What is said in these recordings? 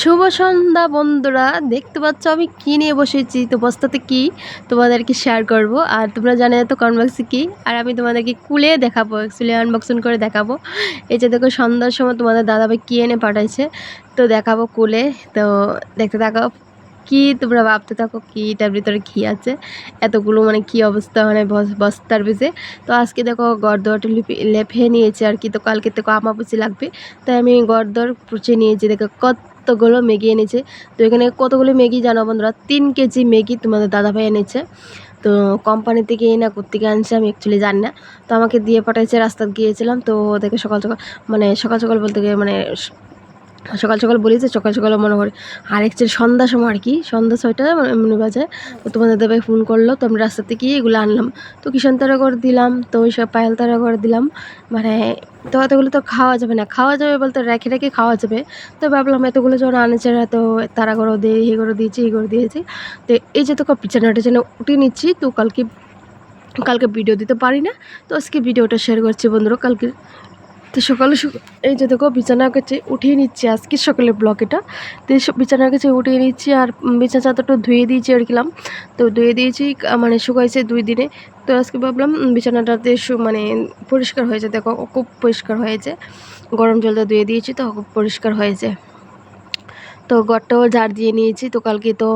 শুভ সন্ধ্যা বন্ধুরা, দেখতে পাচ্ছ আমি কী নিয়ে বসেছি? তো বস্তাতে কি? তোমাদেরকে শেয়ার করব। আর তোমরা জানো তো কনবাক্সে কি? আর আমি তোমাদেরকে কুলে দেখাবো অ্যাকচুয়ালি আনবক্সিং করে দেখাবো। এই যে দেখো, সন্ধ্যার সময় তোমাদের দাদাভাই কী এনে পাঠাইছে, তো দেখাবো কুলে। তো দেখতে থাকো, কি তোমরা ভাবতে থাকো কি এটার ভিতরে কী আছে, এতগুলো মানে কি অবস্থা মানে বস্তার ভিতরে তো আজকে দেখো গড়দরটা লেপে নিয়েছে আর কি। তো কালকে তো আমাবুচি লাগবে। তাই আমি গড়দর পুচে নিয়েছি, দেখো কতগুলো ম্যাগি এনেছে। তো এখানে কতগুলো ম্যাগি জানো বন্ধুরা? তিন কেজি ম্যাগি তোমাদের দাদাভাই এনেছে। তো কোম্পানি থেকে না কোথেকে আনছে আমি অ্যাকচুয়ালি জানি না। তো আমাকে দিয়ে পাঠাইছে রাস্তা গিয়েছিলাম। তো দেখে সকাল সকাল মানে সকাল সকাল বলতে গিয়ে মানে সকাল সকাল বলি যে সকাল সকাল মনে করে। আর অ্যাকচুয়ালি সন্ধ্যার সময় আর কি, সন্ধ্যা ছয়টা মানে বাজে। তো তোমাদের দাদাভাই ফোন করল, তো আমি রাস্তা থেকে এগুলো আনলাম। তো কিষান তারা করে দিলাম, তো ওই সব পায়েল তারা করে দিলাম। মানে তো এতগুলো তো খাওয়া যাবে না। খাওয়া যাবে বলতে রেখে রেখে খাওয়া যাবে। তো ভাবলাম এতগুলো যখন আনেছে তো তারা করে দিয়ে এই করে দিয়েছি এই করে দিয়েছি। তো এই যে তোকে পিছনে যেন উঠে নিচ্ছি, তো কালকে কালকে ভিডিও দিতে পারি না। তো আজকে ভিডিওটা শেয়ার করছি বন্ধুরা, কালকে তো সকালে এই যে দেখো, বিছানার কাছে উঠিয়ে নিচ্ছি। আজকে সকালে ব্লক এটা। তো বিছানার কাছে উঠিয়ে নিচ্ছি আর বিছানা চাদরটা ধুয়ে দিয়েছি আর কিলাম তো ধুয়ে দিয়েছি মানে শুকাইছে দুই দিনে। তো আজকে ভাবলাম বিছানাটাতে মানে পরিষ্কার হয়েছে। দেখো, খুব পরিষ্কার হয়েছে। গরম জলটা ধুয়ে দিয়েছি, তো খুব পরিষ্কার হয়েছে। তো ঘরটাও ঝাড় দিয়ে নিয়েছি, তো কালকে তো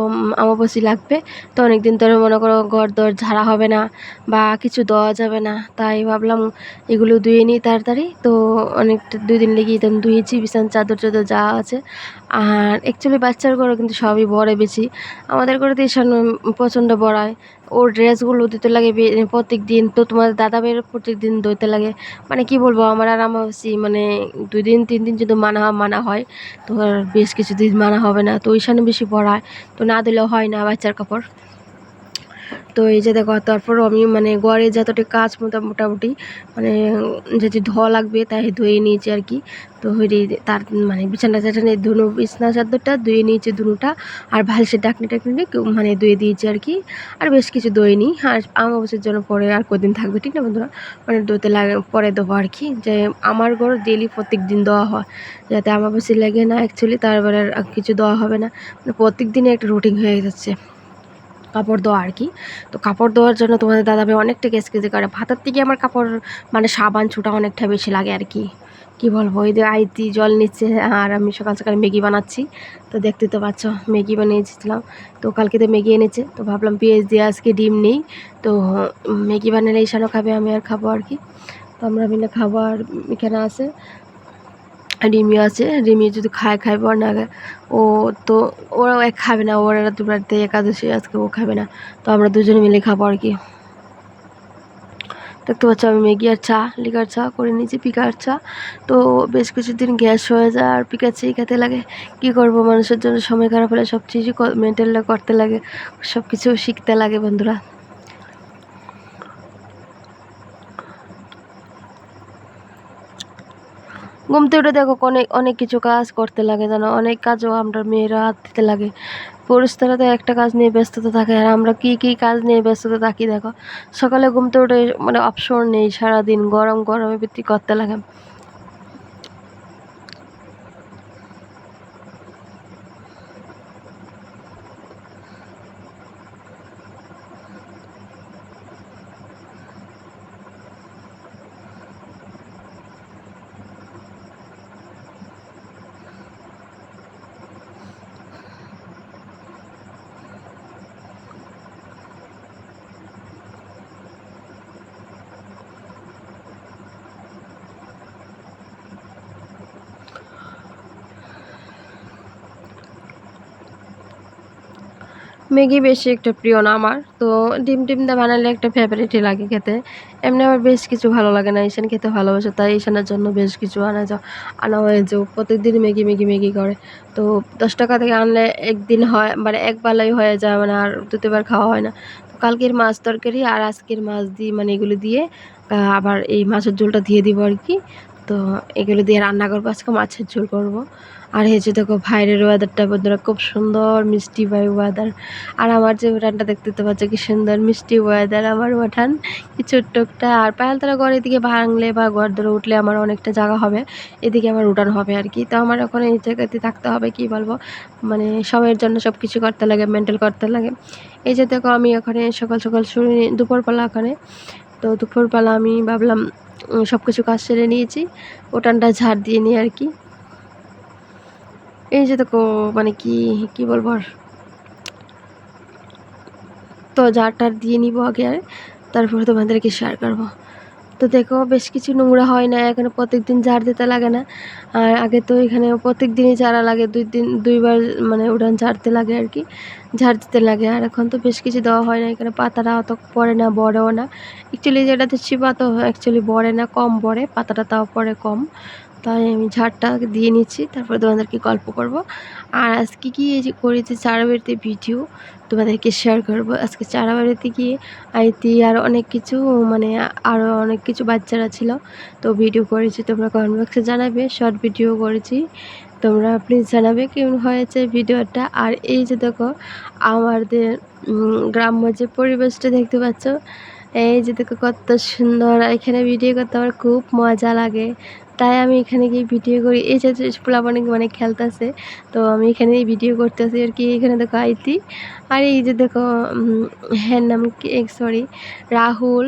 আমাবাসি লাগবে, তো অনেক দিন ধরে মনে করো ঘর দর ঝাড়া হবে না বা কিছু দেওয়া যাবে না, তাই ভাবলাম এগুলো ধুয়ে নিই তাড়াতাড়ি, তো অনেকটা দুই দিন লেগেই তখন ধুয়েছি, বিছান, চাদর চাদর যা আছে, আর অ্যাকচুয়ালি বাচ্চার ঘরও কিন্তু সবই বড়ে বেশি, আমাদের ঘরে তো ঈশান প্রচণ্ড বড়ায় ওর ড্রেসগুলো দিতে লাগে প্রত্যেক দিন তো তোমার দাদা বের প্রত্যেক দিন ধুতে লাগে। মানে কি বলব, আমার আর আমাবস্যি মানে দুই দিন, তিন দিন যদি মানা মানা হয়, তো বেশ কিছু দিন মানা হবে না। তো ঈশানে বেশি পড়ায়, তো না দিলেও হয় না বাচ্চার কাপড়। তো এই যে দেখো, তারপরও আমি মানে ঘরে যতটা কাজ মোটা, মোটামুটি মানে যদি ধোয়া লাগবে তাই ধুয়ে নিয়েছি আর কি। তো হইরে তার মানে বিছানা চাটানি ধুনো, বিছানা চাদরটা ধুয়ে নিয়েছি ধুনুটা আর ভালসে ডাকনি টাকনি মানে ধুয়ে দিয়েছি আর কি। আর বেশ কিছু দই নি আর আমাবস্যার জন্য পরে আর কদিন থাকবে, ঠিক না বন্ধুরা? মানে ধুতে লাগে, পরে দেবো আর কি, যে আমার ঘর ডেলি প্রত্যেক দিন দেওয়া হয়। যাতে আমাবস্যা লাগে না অ্যাকচুয়ালি তারপরে আর কিছু দেওয়া হবে না। মানে প্রত্যেক দিনে একটা রুটিন হয়ে যাচ্ছে। কাপড় দেওয়া আর কি। তো কাপড় দেওয়ার জন্য তোমাদের দাদাভাই অনেকটা কেস কেজি করে ভাতার থেকে আমার কাপড় মানে সাবান ছুটা অনেকটা বেশি লাগে আর কি। কি বলব ওই যে আইতি জল নিচ্ছে, আর আমি সকাল সকাল ম্যাগি বানাচ্ছি। তো দেখতে তো পাচ্ছ, ম্যাগি বানিয়েছিলাম। তো কালকে তো ম্যাগি এনেছে, তো ভাবলাম পেঁয়াজ দিয়ে আজকে ডিম নেই। তো ম্যাগি বানালে ঈশানও খাবে, আমি আর খাব আর কি। তো আমরা মিলে খাব আর এখানে আছে। রিমি আছে, রিমি যদি খায় খাইব আর না খায়, ও তো ওরাও এক খাবে না, ওরা দুবারতে একাদশী, আজকে ও খাবে না। তো আমরা দুজনে মিলে খাব আর কি। দেখতে পাচ্ছ আমি ম্যাগি আর চা, লিকার চা করে নিয়েছি পিকার চা। তো বেশ কিছুদিন গ্যাস হয়ে যায় আর পিকার চাই খেতে লাগে। কি করব, মানুষের জন্য সময় খারাপ হলে সব কিছুই মেনটেন করতে লাগে সব কিছু শিখতে লাগে বন্ধুরা। ঘুমতে উঠে দেখো অনেক অনেক কিছু কাজ করতে লাগে, জানো? অনেক কাজও আমরা মেয়েরা হাত দিতে লাগে। পুরুষরা তো একটা কাজ নিয়ে ব্যস্ততা থাকে, আর আমরা কী কী কাজ নিয়ে ব্যস্ততা থাকি দেখো? সকালে ঘুমতে উঠে মানে অপশন নেই, সারাদিন গরম, গরমে ভিত্তি করতে লাগে। ম্যাগি বেশি একটা প্রিয় না আমার। তো ডিম টিম দিয়ে বানালে একটা ফেভারিটই লাগে খেতে। এমনি আমার বেশ কিছু ভালো লাগে না। ঈশান খেতে ভালোবাসে, তাই ঈশানের জন্য বেশ কিছু আনা যা আনা হয়েছে প্রত্যেকদিন ম্যাগি ম্যাগি ম্যাগি করে। তো দশ টাকা থেকে আনলে একদিন হয় মানে এক বেলাই হয়ে যায় মানে আর দুতিবার খাওয়া হয় না। কালকের মাছ তরকারি আর আজকের মাছ দিয়ে মানে এগুলো দিয়ে আবার এই মাছের ঝোলটা দিয়ে দিব আর কি। তো এগুলো দিয়ে রান্না করব, আজকে মাছের ঝোল করব। আর যে দেখো ভাইরের ওয়েদারটা বন্ধুরা খুব সুন্দর, মিষ্টি বাই ওয়েদার আর আমার যে উঠানটা দেখতে তো পাচ্ছ কি সুন্দর, মিষ্টি ওয়েদার আমার উঠান, কি ছোট্ট একটা। আর পায়ালতলা ঘর এদিকে ভাঙলে বা ঘর ধরে উঠলে আমার অনেকটা জায়গা হবে, এদিকে আমার উঠান হবে আর কি। তো আমার এখন এই জায়গাতে থাকতে হবে, কি বলব? মানে সময়ের জন্য সব কিছু করতে লাগে মেন্টাল করতে লাগে। এই যে দেখো, আমি ওখানে সকাল সকাল শুরু দুপুরবেলা ওখানে তো দুপুরবেলা আমি ভাবলাম সব কিছু কাজ সেরে নিয়েছি, ওটানটা ঝাড় দিয়ে নিই আর কি। এই যে দেখো মানে কি কি বলব আর? তো ঝাড় টাড় দিয়ে নিব আগে আর, তারপরে তোমাদেরকে শেয়ার করব। তো দেখো বেশ কিছু নোংরা হয় না, এখানে প্রত্যেক দিন ঝাড় দিতে লাগে না। আর আগে তো এখানে প্রত্যেক দিনই ঝাড়া লাগে, দুই দিন, দুইবার মানে উঠান ঝাড়তে লাগে আর কি, ঝাড় দিতে লাগে। আর এখন তো বেশ কিছু দেওয়া হয় না, এখানে পাতাটা অত পড়ে না, বড়েও না। অ্যাকচুয়ালি যেটা দিচ্ছি পাতা অ্যাকচুয়ালি বড়ে না, কম বড়ে পাতাটা তাও পড়ে কম। তাই আমি ঝাড়টা দিয়ে নিচ্ছি, তারপর তোমাদেরকে গল্প করব। আর আজকে কি এই যে করেছি চারা বাড়িতে ভিডিও, তোমাদেরকে শেয়ার করব। আজকে চারা বাড়িতে গিয়ে আইতি আর অনেক কিছু মানে আরও অনেক কিছু বাচ্চারা ছিল, তো ভিডিও করেছি, তোমরা কমেন্ট বক্সে জানাবে শর্ট ভিডিও করেছি। তোমরা প্লিজ জানাবে কেমন হয়েছে ভিডিওটা। আর এই যে দেখো, আমাদের গ্রাম্য যে পরিবেশটা দেখতে পাচ্ছ এই যে দেখো কত সুন্দর, এখানে ভিডিও করতে আমার খুব মজা লাগে। তাই আমি এখানে গিয়ে ভিডিও করি। এই যে পোলাপানি মানে খেলতেছে, তো আমি এখানে ভিডিও করতেছি আর কি। এখানে দেখো আইতি। আর এই যে দেখো হ্যাঁ নাম কি? সরি রাহুল।